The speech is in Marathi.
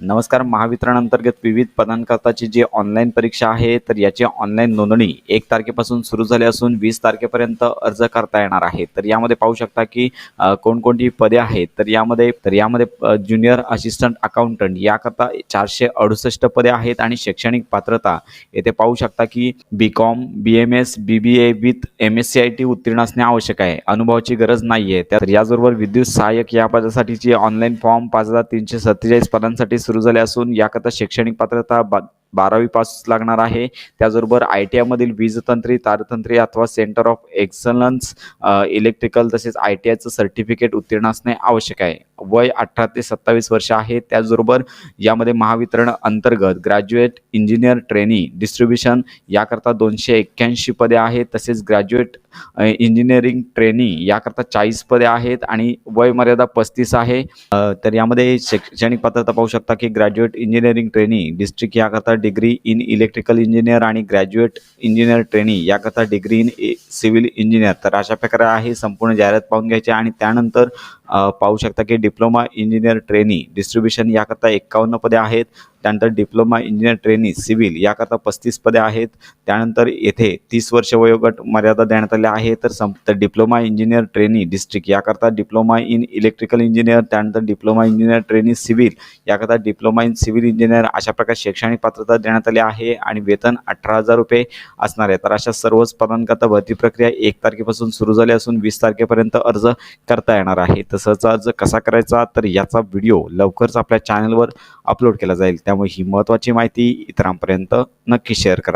नमस्कार महावितरण अंतर्गत विविध पदांकरताची जी ऑनलाईन परीक्षा आहे तर याची ऑनलाईन नोंदणी एक तारखेपासून सुरू झाली असून वीस तारखेपर्यंत अर्ज करता येणार आहे. तर यामध्ये पाहू शकता की कोणकोणती पदे आहेत तर यामध्ये तर यामध्ये ज्युनियर असिस्टंट अकाउंटंट याकरता चारशे अडुसष्ट पदे आहेत आणि शैक्षणिक पात्रता. येथे पाहू शकता की B com B M S B B A with M S C I T उत्तीर्ण असणे आवश्यक आहे. अनुभवाची गरज नाही आहे तर याचबरोबर विद्युत सहाय्यक या पदासाठीची ऑनलाईन फॉर्म पाच हजार तीनशे सत्तेचाळीस पदांसाठी सुरू झाल्या असून याकरता शैक्षणिक पात्रता बारावी पास लागणार आहे. त्याचबरोबर आय टी आयमधील वीजतंत्री तारतंत्री अथवा सेंटर ऑफ एक्सलन्स इलेक्ट्रिकल तसेच आय टी आयचं सर्टिफिकेट उत्तीर्ण असणे आवश्यक आहे. वय अठरा ते सत्तावीस वर्ष आहे. त्याचबरोबर यामध्ये महावितरण अंतर्गत ग्रॅज्युएट इंजिनियर ट्रेनी डिस्ट्रीब्युशन याकरता दोनशे एक्क्याऐंशी पदे आहेत. तसेच ग्रॅज्युएट इंजिनिअरिंग ट्रेनी याकरता चाळीस पदे आहेत आणि वय मर्यादा पस्तीस आहे. तर यामध्ये शैक्षणिक पात्रता पाहू शकता की ग्रॅज्युएट इंजिनिअरिंग ट्रेनी डिस्ट्रिक्ट याकरता डिग्री इन इलेक्ट्रिकल इंजिनियर आणि ग्रॅज्युएट इंजिनियर ट्रेनी याकरता डिग्री इन सिव्हिल इंजिनियर तर अशा प्रकारे आहे संपूर्ण जाहिरात पाहून घ्यायची आणि त्यानंतर पाहू शकता की डिप्लोमा इंजिनियर ट्रेनी डिस्ट्रीब्युशन याकरता एक्कावन्न पदे आहेत. त्यानंतर डिप्लोमा इंजिनियर ट्रेनी सिव्हिल याकरता पस्तीस पदे आहेत. त्यानंतर येथे तीस वर्ष वयोगट मर्यादा देण्यात आली आहे तर सं डिप्लोमा इंजिनियर ट्रेनी डिस्ट्रिक्ट याकरता डिप्लोमा इन इलेक्ट्रिकल इंजिनियर त्यानंतर डिप्लोमा इंजिनियर ट्रेनी सिव्हिल याकरता डिप्लोमा इन सिव्हिल इंजिनियर अशा प्रकारे शैक्षणिक पात्रता देण्यात आली आहे आणि वेतन अठरा हजार रुपये असणार आहे. तर अशा सर्वच पदांकरता भरती प्रक्रिया एक तारखेपासून सुरू झाली असून वीस तारखेपर्यंत अर्ज करता येणार आहे. तसंच अर्ज कसा करायचा? तर याचा व्हिडिओ लवकरच आपल्या चॅनलवर अपलोड केला जाईल. त्यामुळे ही महत्त्वाची माहिती इतरांपर्यंत नक्की शेअर करा.